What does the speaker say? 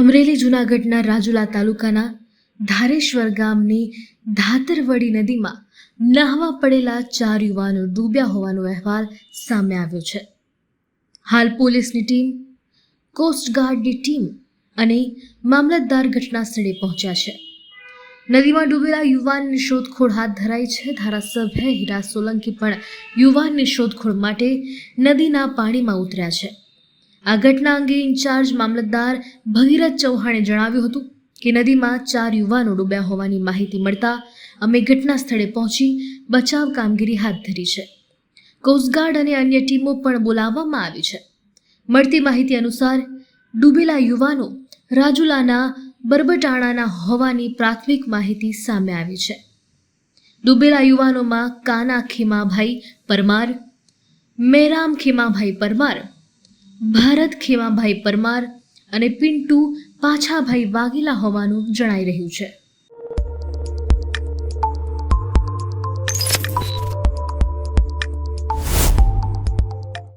અમરેલી જૂનાગઢના રાજુલા તાલુકાના ધારેશ્વર ગામની ધાતરવડી નદીમાં નહાવા પડેલા ચાર યુવાનો ડૂબ્યા હોવાનો અહેવાલ સામે આવ્યો છે. હાલ પોલીસની ટીમ કોસ્ટગાર્ડની ટીમ અને મામલતદાર ઘટના સ્થળે પહોંચ્યા છે. નદીમાં ડૂબેલા યુવાનની શોધખોળ હાથ ધરાઈ છે. ધારાસભ્ય હીરા સોલંકી પણ યુવાનની શોધખોળ માટે નદીના પાણીમાં ઉતર્યા છે. આ ઘટના અંગે ઇન્ચાર્જ મામલતદાર ભગીરથ ચૌહાણે જણાવ્યું હતું કે નદીમાં ચાર યુવાનો ડૂબ્યા હોવાની માહિતી મળતા અમે ઘટના સ્થળે પહોંચી બચાવ કામગીરી હાથ ધરી છે. કોસ્ટગાર્ડ અને અન્ય ટીમો પણ બોલાવવામાં આવી છે. મળતી માહિતી અનુસાર ડૂબેલા યુવાનો રાજુલાના, બરબટાણાના હોવાની પ્રાથમિક માહિતી સામે આવી છે. ડૂબેલા યુવાનોમાં કાના ખીમાભાઈ પરમાર, મેરામ ખીમાભાઈ પરમાર ભારત ખેવાભાઈ પરમાર અને પિન્ટુ પાછાભાઈ વાઘેલા હોવાનું જણાઈ રહ્યું છે.